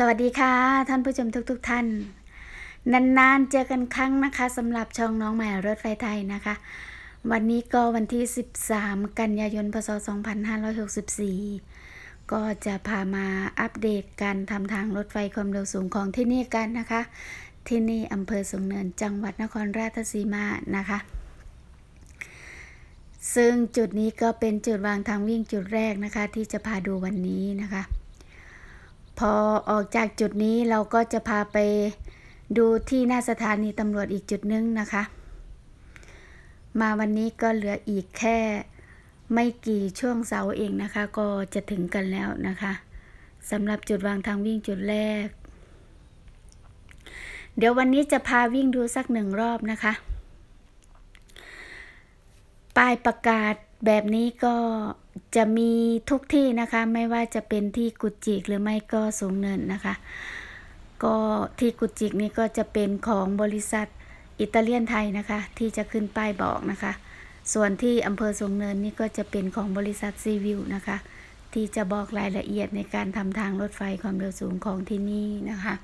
สวัสดีค่ะ ท่านผู้ชมทุกๆทท่าน นานๆเจอกันครั้งนะคะสำหรับช่องน้องใหม่รถไฟไทยนะคะ วันนี้ก็วันที่ 13 กันยายนพศ2564 ก็จะพามาอัปเดตการทำทางรถไฟความเร็วสูงของที่นี่กันนะคะ ที่นี่อำเภอสูงเนินจังหวัดนครราชสีมานะคะ ซึ่งจุดนี้ก็เป็นจุดวางทางวิ่งจุดแรกนะคะ ที่จะพาดูวันนี้นะคะ พอออกจากจุดนี้เราก็จะพาไปดูที่หน้าสถานีตำรวจอีกจุดนึงนะคะ มาวันนี้ก็เหลืออีกแค่ไม่กี่ช่วงเสาเองนะคะ ก็จะถึงกันแล้วนะคะสำหรับจุดวางทางวิ่งจุดแรก เดี๋ยววันนี้จะพาวิ่งดูสักหนึ่งรอบนะคะ ป้ายประกาศแบบนี้ก็ จะมีทุกที่นะคะ ไม่ว่าจะเป็นที่กุจิกหรือไม่ก็สูงเนินนะคะ ก็ที่กุจิกนี่ก็จะเป็นของบริษัทอิตาเลียนไทยนะคะ ที่จะขึ้นป้ายบอกนะคะ ส่วนที่อำเภอสูงเนินนี่ก็จะเป็นของบริษัทซีวิวนะคะ ที่จะบอกรายละเอียดในการทำทางรถไฟความเร็วสูงของที่นี่นะคะ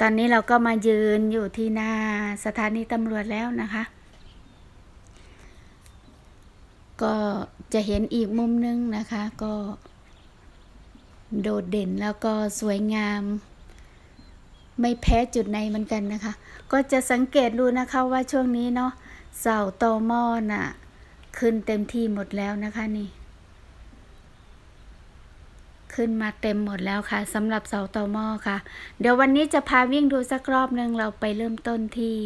ตอนนี้เราก็มายืนอยู่ที่หน้าสถานีตำรวจแล้วนะคะ ก็จะเห็นอีกมุมนึงนะคะก็ โดดเด่นแล้วก็สวยงาม ไม่แพ้จุดไหนเหมือนกันนะคะ ก็จะสังเกตดูนะคะว่าช่วงนี้เนาะเสาตอหม้อน่ะ ขึ้นเต็มที่หมดแล้วนะคะนี่ขึ้นมาเต็มหมดแล้วค่ะสำหรับเสาตอหม้อค่ะ เดี๋ยววันนี้จะพาวิ่งดูสักรอบหนึ่งเราไปเริ่มต้นที่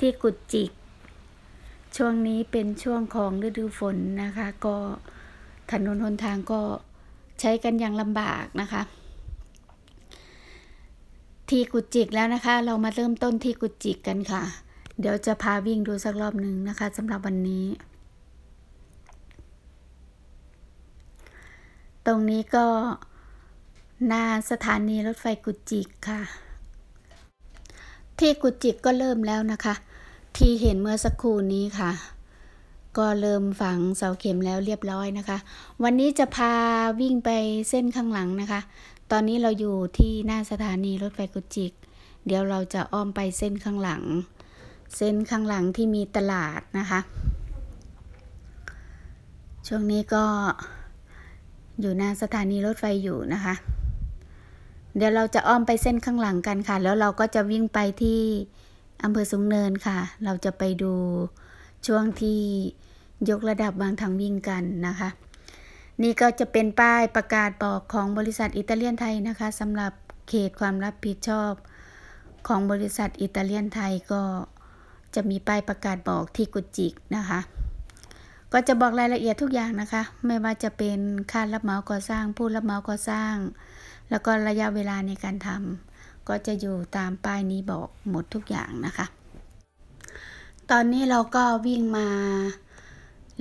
ที่กุดจิก ช่วงนี้เป็นช่วงของฤดูฝนนะคะ ก็ถนนหนทางก็ใช้กันอย่างลำบากนะคะ ที่กุจิกแล้วนะคะ เรามาเริ่มต้นที่กุจิกกันค่ะ เดี๋ยวจะพาวิ่งดูสักรอบหนึ่งนะคะสำหรับวันนี้ ตรงนี้ก็หน้าสถานีรถไฟกุจิกค่ะ ที่กุจิกก็เริ่มแล้วนะคะ ที่เห็นเมื่อสักครู่นี้ค่ะ ก็เริ่มฝังเสาเข็มแล้วเรียบร้อยนะคะ วันนี้จะพาวิ่งไปเส้นข้างหลังนะคะ ตอนนี้เราอยู่ที่หน้าสถานีรถไฟกุจิก เดี๋ยวเราจะอ้อมไปเส้นข้างหลัง เส้นข้างหลังที่มีตลาดนะคะ ช่วงนี้ก็อยู่หน้าสถานีรถไฟอยู่นะคะ เดี๋ยวเราจะอ้อมไปเส้นข้างหลังกันค่ะ แล้วเราก็จะวิ่งไปที่ อำเภอสูงเนินค่ะ เราจะไปดูช่วงที่ยกระดับวางทางวิ่งกันนะคะ นี่ก็จะเป็นป้ายประกาศบอกของบริษัทอิตาเลียนไทยนะคะสำหรับเขตความรับผิดชอบของบริษัทอิตาเลียนไทยก็จะมีป้ายประกาศบอกที่กุจิกนะคะ ก็จะบอกรายละเอียดทุกอย่างนะคะ ไม่ว่าจะเป็นค่ารับเหมาก่อสร้าง ผู้รับเหมาก่อสร้าง แล้วก็ระยะเวลาในการทำ ก็จะอยู่ตามป้ายนี้บอกหมดทุกอย่างนะคะ ตอนนี้เราก็วิ่งมา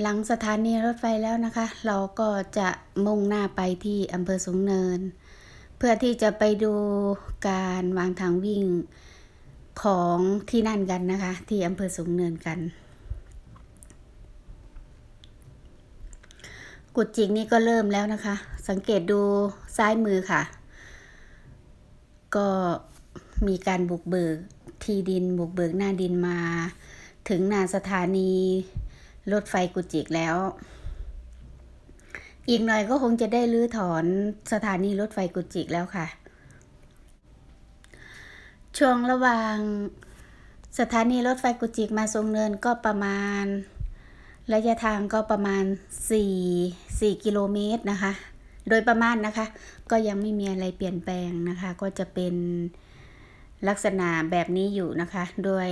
หลังสถานีรถไฟแล้วนะคะ เราก็จะมุ่งหน้าไปที่อำเภอสูงเนิน เพื่อที่จะไปดูการวางทางวิ่งของที่นั่นกันนะคะ ที่อำเภอสูงเนินกัน กุดจิกนี่ก็เริ่มแล้วนะคะ สังเกตดูซ้ายมือค่ะ ก็มีการบุกเบิกที่ดินบุกเบิกหน้าดินมา ถึงหน้าสถานีรถไฟกุจิกแล้ว อีกหน่อยก็คงจะได้รื้อถอนสถานีรถไฟกุจิกแล้วค่ะ ช่วงระหว่างสถานีรถไฟกุจิกมาทรงเนินก็ประมาณ ระยะทางก็ประมาณ 4 4 กิโลเมตรนะคะ โดยประมาณนะคะ ก็ยังไม่มีอะไรเปลี่ยนแปลงนะคะ ก็จะเป็นลักษณะแบบนี้อยู่นะคะด้วย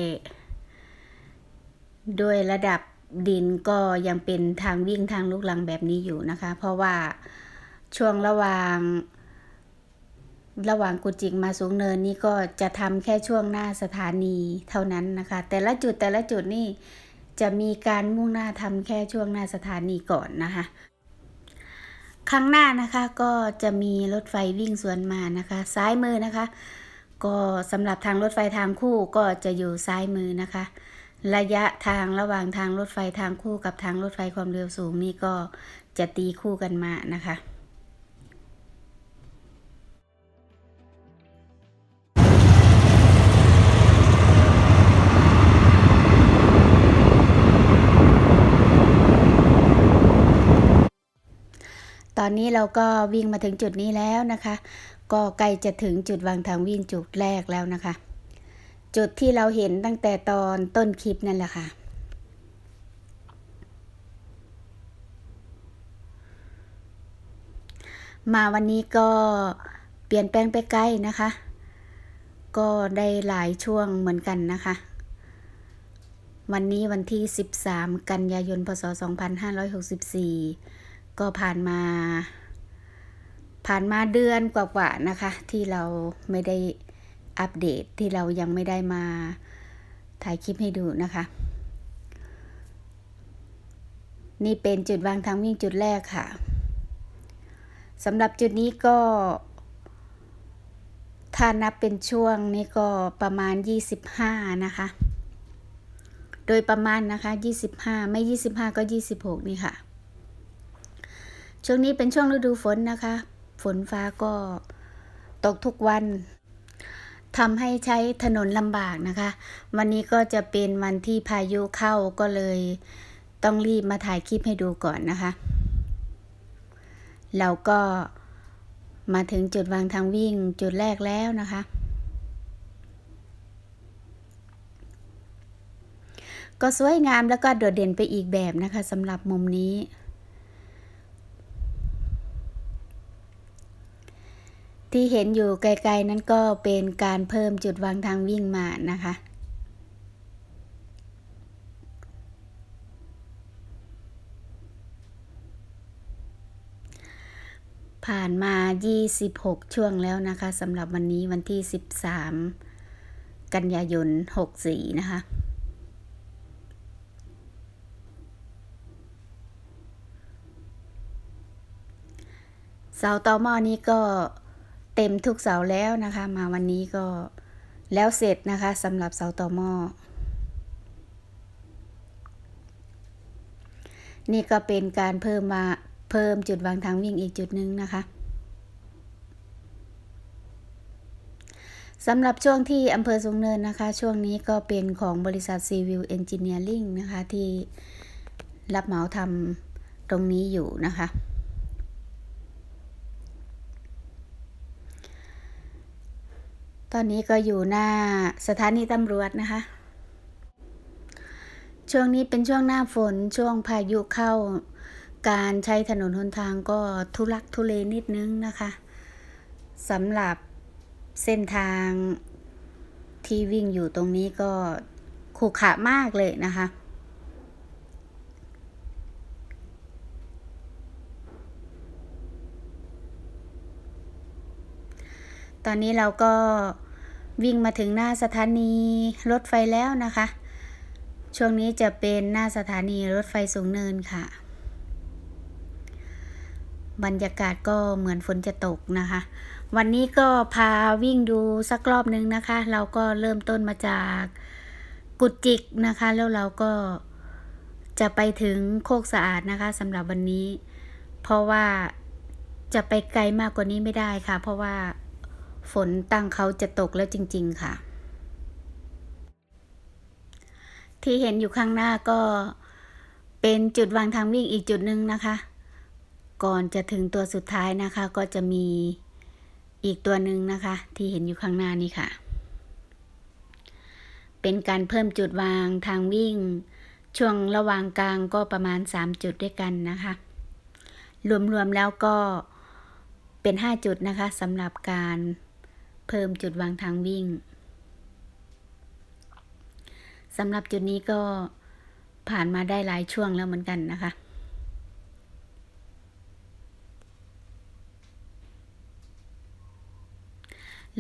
ด้วยระดับดินก็ยังเป็นทางวิ่งทางลูกลังแบบนี้อยู่นะคะ เพราะว่าช่วงระหว่างระหว่างกุจิกมาสูงเนินนี่ก็จะทำแค่ช่วงหน้าสถานีเท่านั้นนะคะ แต่ละจุดแต่ละจุดนี่จะมีการมุ่งหน้าทำแค่ช่วงหน้าสถานีก่อนนะคะ ข้างหน้านะคะก็จะมีรถไฟวิ่งสวนมานะคะ ซ้ายมือนะคะ ก็สำหรับทางรถไฟทางคู่ก็จะอยู่ซ้ายมือนะคะ ระยะทางระหว่างทางรถไฟทางคู่กับทางรถไฟความเร็วสูงนี่ก็จะตีคู่กันมานะคะ อนนี้เราก็วิ่งมาถึงจุดนี้แล้วนะคะ ก็ใกล้จะถึงจุดวางทางวิ่งจุดแรกแล้วนะคะ จุดที่เราเห็นตั้งแต่ตอนต้นคลิปนั่นแหละค่ะมาวันนี้ก็เปลี่ยนแปลงไปใกล้นะคะ ก็ได้หลายช่วงเหมือนกันนะคะ วันนี้วันที่ 13 กันยายน พศ 2564 ก็ผ่านมา ผ่านมาเดือนกว่าๆนะคะ ที่เราไม่ได้อัปเดตที่เรายังไม่ได้มาถ่ายคลิปให้ดูนะคะ นี่เป็นจุดวางทางวิ่งจุดแรกค่ะสำหรับจุดนี้ก็ ถ้านับเป็นช่วงนี้ก็ประมาณ 25 นะคะ โดยประมาณนะคะ 25 ไม่ 25 ก็ 26 นี่ค่ะ ช่วงนี้เป็นช่วงฤดูฝนนะคะ ฝนฟ้าก็ตกทุกวันทำให้ใช้ถนนลำบากนะคะ วันนี้ก็จะเป็นวันที่พายุเข้าก็เลยต้องรีบมาถ่ายคลิปให้ดูก่อนนะคะ เราก็มาถึงจุดวางทางวิ่งจุดแรกแล้วนะคะ ก็สวยงามแล้วก็โดดเด่นไปอีกแบบนะคะสำหรับมุมนี้ ที่เห็นอยู่ไกลๆนั้นก็เป็นการเพิ่มจุดวางทางวิ่งมานะคะ ผ่านมา 26 ช่วงแล้วนะคะสำหรับวันนี้วันที่ 13 กันยายน 64 นะคะเสาต่อหม้อนี้ก็ เต็มทุกเสาแล้วนะคะ มาวันนี้ก็แล้วเสร็จนะคะสำหรับเสาต่อหม้อนี่ก็เป็นการเพิ่มมาเพิ่มจุดวางทางวิ่งอีกจุดหนึ่งนะคะสำหรับช่วงที่อำเภอสูงเนินนะคะ ช่วงนี้ก็เป็นของบริษัทซีวิวเอนจิเนียริงนะคะ ที่รับเหมาทำตรงนี้อยู่นะคะ ตอนนี้ก็อยู่หน้าสถานีตำรวจนะคะ ช่วงนี้เป็นช่วงหน้าฝนช่วงพายุเข้า การใช้ถนนหนทางก็ทุลักทุเลนิดนึงนะคะสำหรับเส้นทางที่วิ่งอยู่ตรงนี้ก็ขรุขระมากเลยนะคะ ตอนนี้เราก็วิ่งมาถึงหน้าสถานีรถไฟแล้วนะคะ ช่วงนี้จะเป็นหน้าสถานีรถไฟสูงเนินค่ะ บรรยากาศก็เหมือนฝนจะตกนะคะ วันนี้ก็พาวิ่งดูสักรอบนึงนะคะ เราก็เริ่มต้นมาจากกุจิกนะคะ แล้วเราก็จะไปถึงโคกสะอาดนะคะสำหรับวันนี้ เพราะว่าจะไปไกลมากกว่านี้ไม่ได้ค่ะ เพราะว่า ฝนตั้งเขาจะตกแล้วจริง ๆ ค่ะ ที่เห็นอยู่ข้างหน้าก็เป็นจุดวางทางวิ่งอีกจุดหนึ่งนะคะ ก่อนจะถึงตัวสุดท้ายนะคะ ก็จะมีอีกตัวหนึ่งนะคะ ที่เห็นอยู่ข้างหน้านี่ค่ะ เป็นการเพิ่มจุดวางทางวิ่ง ช่วงระหว่างกลางก็ประมาณ 3 จุดด้วยกันนะคะ รวมๆแล้วก็เป็น 5 จุดนะคะสำหรับการ เพิ่มจุดวางทางวิ่งสำหรับจุดนี้ก็ผ่านมาได้หลายช่วงแล้วเหมือนกันนะคะ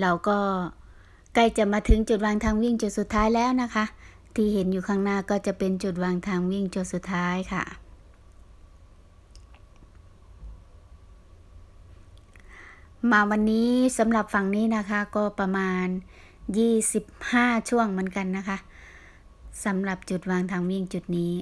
เราก็ใกล้จะมาถึงจุดวางทางวิ่งจุดสุดท้ายแล้วนะคะ ที่เห็นอยู่ข้างหน้าก็จะเป็นจุดวางทางวิ่งจุดสุดท้ายค่ะ มาวันนี้สำหรับฝั่งนี้นะคะก็ประมาณ 25 ช่วงเหมือนกันนะคะสำหรับจุดวางทางวิ่งจุดนี้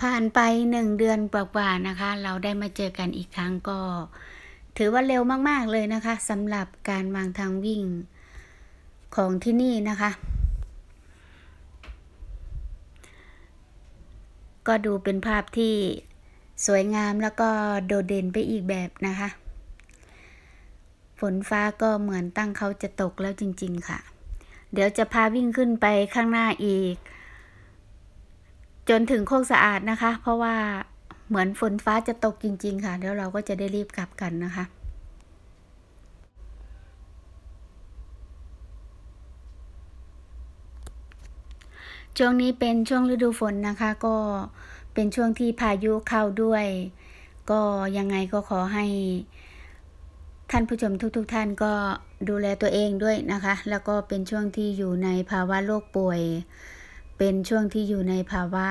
ผ่านไปหนึ่งเดือนกว่าๆนะคะ เราได้มาเจอกันอีกครั้งก็ ถือว่าเร็วมาก ๆ เลยนะคะสำหรับการวางทางวิ่งของที่นี่นะคะ ก็ดูเป็นภาพที่สวยงามแล้วก็โดดเด่นไปอีกแบบนะคะ ฝนฟ้าก็เหมือนตั้งเขาจะตกแล้วจริง ๆ ค่ะ เดี๋ยวจะพาวิ่งขึ้นไปข้างหน้าอีก จนถึงโคกสะอาดนะคะ เพราะว่า เหมือนฝนฟ้าจะตกจริง ๆ ค่ะ แล้วเราก็จะได้รีบกลับกันนะคะช่วงนี้เป็นช่วงฤดูฝนนะคะ ก็เป็นช่วงที่พายุเข้าด้วย ก็ยังไงก็ขอให้ท่านผู้ชมทุกๆทท่านก็ดูแลตัวเองด้วยนะคะ แล้วก็เป็นช่วงที่อยู่ในภาวะโรคป่วย เป็นช่วงที่อยู่ในภาวะ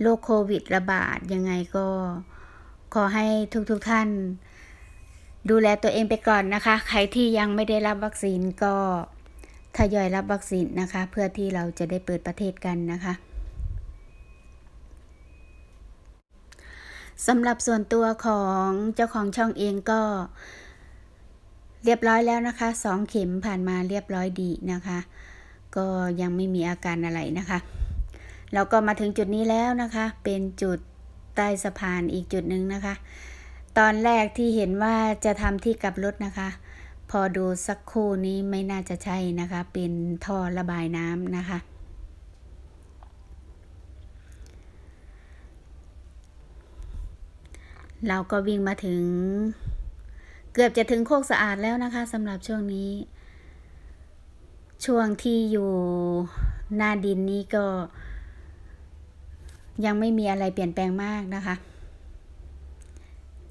โรคโควิดระบาดยังไงก็ขอให้ทุกๆทท่าน ดูแลตัวเองไปก่อนนะคะ ใครที่ยังไม่ได้รับวัคซีนก็ทยอยรับวัคซีนนะคะ เพื่อที่เราจะได้เปิดประเทศกันนะคะสำหรับส่วนตัวของเจ้าของช่องเองก็ เรียบร้อยแล้วนะคะสองเข็มผ่านมาเรียบร้อยดีนะคะ ก็ยังไม่มีอาการอะไรนะคะ แล้วก็มาถึงจุดนี้แล้วนะคะ เป็นจุดใต้สะพานอีกจุดหนึ่งนะคะ ตอนแรกที่เห็นว่าจะทำที่กลับรถนะคะ พอดูสักครู่นี้ไม่น่าจะใช่นะคะ เป็นท่อระบายน้ำนะคะเราก็วิ่งมาถึง เกือบจะถึงโคกสะอาดแล้วนะคะสำหรับช่วงนี้ ช่วงที่อยู่หน้าดินนี้ก็ ยังไม่มีอะไรเปลี่ยนแปลงมากนะคะ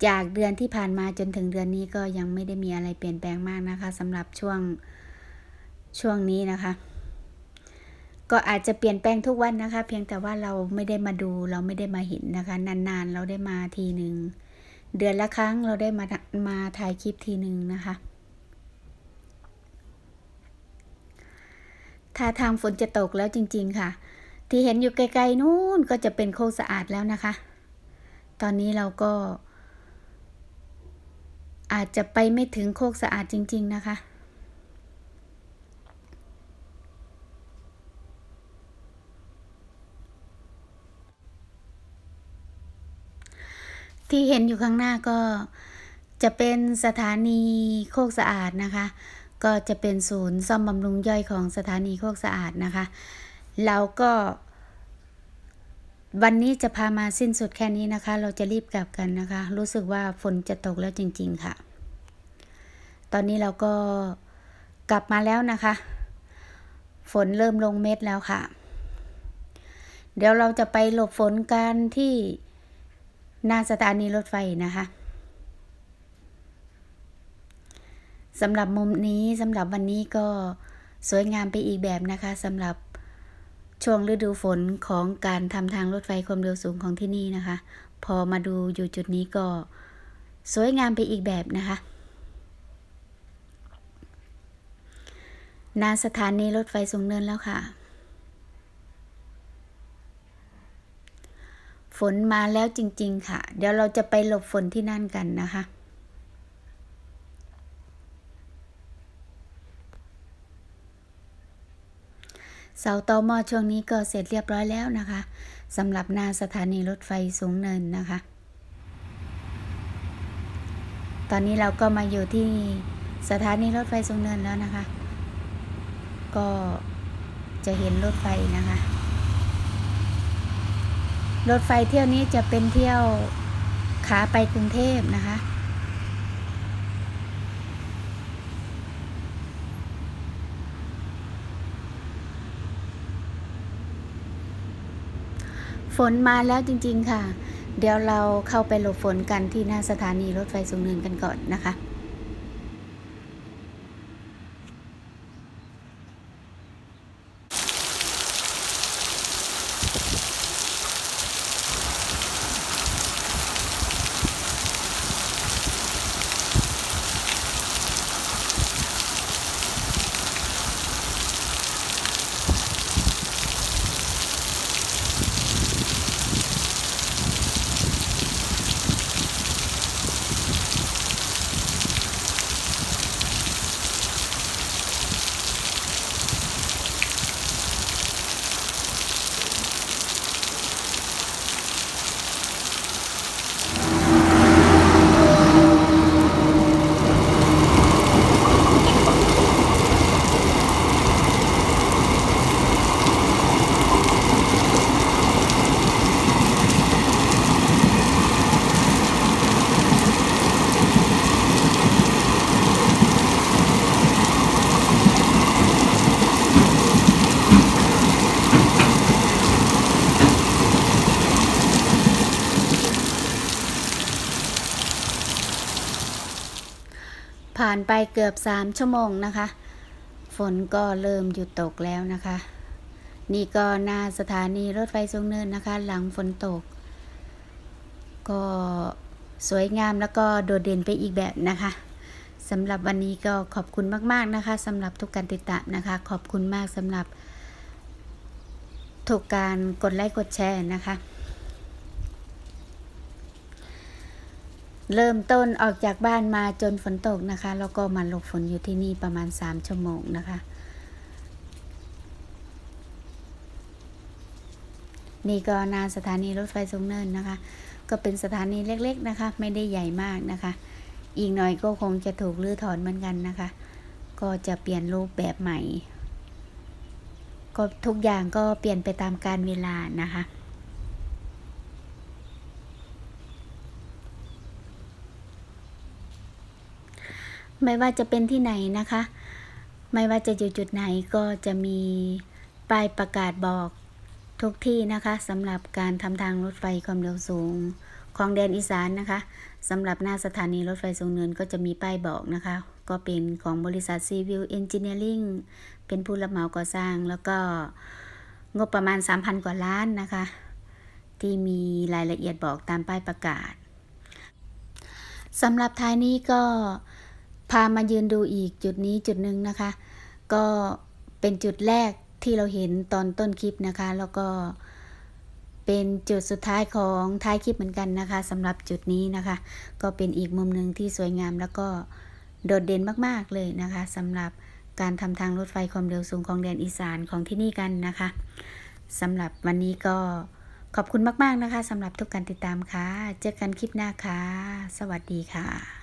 จากเดือนที่ผ่านมาจนถึงเดือนนี้ก็ยังไม่ได้มีอะไรเปลี่ยนแปลงมากนะคะสำหรับช่วงช่วงนี้นะคะ ก็อาจจะเปลี่ยนแปลงทุกวันนะคะ เพียงแต่ว่าเราไม่ได้มาดูเราไม่ได้มาเห็นนะคะ นานๆ เราได้มาทีหนึ่งเดือนละครั้งเราได้มามาถ่ายคลิปทีหนึ่งนะคะถ้าทางฝนจะตกแล้วจริง ๆ ค่ะ ที่เห็นอยู่ไกลๆนู่นก็จะเป็นโคกสะอาดแล้วนะคะ ตอนนี้เราก็ อาจจะไปไม่ถึงโคกสะอาดจริง ๆ นะคะ ที่เห็นอยู่ข้างหน้าก็จะเป็นสถานีโคกสะอาดนะคะ ก็จะเป็นศูนย์ซ่อมบำรุงย่อยของสถานีโคกสะอาดนะคะ เราก็ วันนี้จะพามาสิ้นสุดแค่นี้นะคะ เราจะรีบกลับกันนะคะ รู้สึกว่าฝนจะตกแล้วจริง ๆค่ะ ตอนนี้เราก็กลับมาแล้วนะคะ ฝนเริ่มลงเม็ดแล้วค่ะ เดี๋ยวเราจะไปหลบฝนกันที่หน้าสถานีรถไฟนะคะสำหรับมุมนี้สำหรับวันนี้ก็สวยงามไปอีกแบบนะคะสำหรับ ช่วงฤดูฝนของการทำทางรถไฟความเร็วสูงของที่นี่นะคะ พอมาดูอยู่จุดนี้ก็สวยงามไปอีกแบบนะคะนาสถานีรถไฟสูงเนินแล้วค่ะ ฝนมาแล้วจริง ๆ ค่ะ เดี๋ยวเราจะไปหลบฝนที่นั่นกันนะคะ เสาตอมอช่วงนี้ก็เสร็จเรียบร้อยแล้วนะคะสำหรับหน้าสถานีรถไฟสูงเนินนะคะ ตอนนี้เราก็มาอยู่ที่สถานีรถไฟสูงเนินแล้วนะคะ ก็จะเห็นรถไฟนะคะ รถไฟเที่ยวนี้จะเป็นเที่ยวขาไปกรุงเทพนะคะ ฝนมาแล้วจริง ๆ ค่ะ เดี๋ยวเราเข้าไปหลบฝนกันที่หน้าสถานีรถไฟสูงเนินกันก่อนนะคะ ไปเกือบสามชั่วโมงนะคะ ฝนก็เริ่มหยุดตกแล้วนะคะ นี่ก็หน้าสถานีรถไฟสูงเนินนะคะ หลังฝนตก ก็สวยงามแล้วก็โดดเด่นไปอีกแบบนะคะสำหรับวันนี้ก็ขอบคุณมาก ๆ นะคะสำหรับทุกการติดตามนะคะ ขอบคุณมากสำหรับทุกการกดไลค์กดแชร์นะคะ เริ่มต้นออกจากบ้านมาจนฝนตกนะคะ แล้วก็มาหลบฝนอยู่ที่นี่ประมาณ 3 ชั่วโมงนะคะ นี่ก็นาสถานีรถไฟสูงเนินนะคะ ก็เป็นสถานีเล็กๆนะคะ ไม่ได้ใหญ่มากนะคะ อีกหน่อยก็คงจะถูกรื้อถอนเหมือนกันนะคะ ก็จะเปลี่ยนรูปแบบใหม่ ก็ทุกอย่างก็เปลี่ยนไปตามการเวลานะคะ ไม่ว่าจะเป็นที่ไหนนะคะ ไม่ว่าจะอยู่จุดไหนก็จะมีป้ายประกาศบอกทุกที่นะคะสำหรับการทำทางรถไฟความเร็วสูงของแดนอีสานนะคะสำหรับหน้าสถานีรถไฟสูงเนินก็จะมีป้ายบอกนะคะ ก็เป็นของบริษัท Civil Engineering เป็นผู้รับเหมาก่อสร้าง แล้วก็งบประมาณ 3,000 กว่าล้านนะคะ ที่มีรายละเอียดบอกตามป้ายประกาศสำหรับท้ายนี้ก็ พามายืนดูอีกจุดนี้จุดหนึ่งนะคะ ก็เป็นจุดแรกที่เราเห็นตอนต้นคลิปนะคะ แล้วก็เป็นจุดสุดท้ายของท้ายคลิปเหมือนกันนะคะสำหรับจุดนี้นะคะ ก็เป็นอีกมุมหนึ่งที่สวยงามแล้วก็โดดเด่นมากๆเลยนะคะสำหรับการทำทางรถไฟความเร็วสูงของแดนอีสานของที่นี่กันนะคะสำหรับวันนี้ก็ขอบคุณมาก ๆ นะคะสำหรับทุกการติดตามค่ะ เจอกันคลิปหน้าค่ะ สวัสดีค่ะ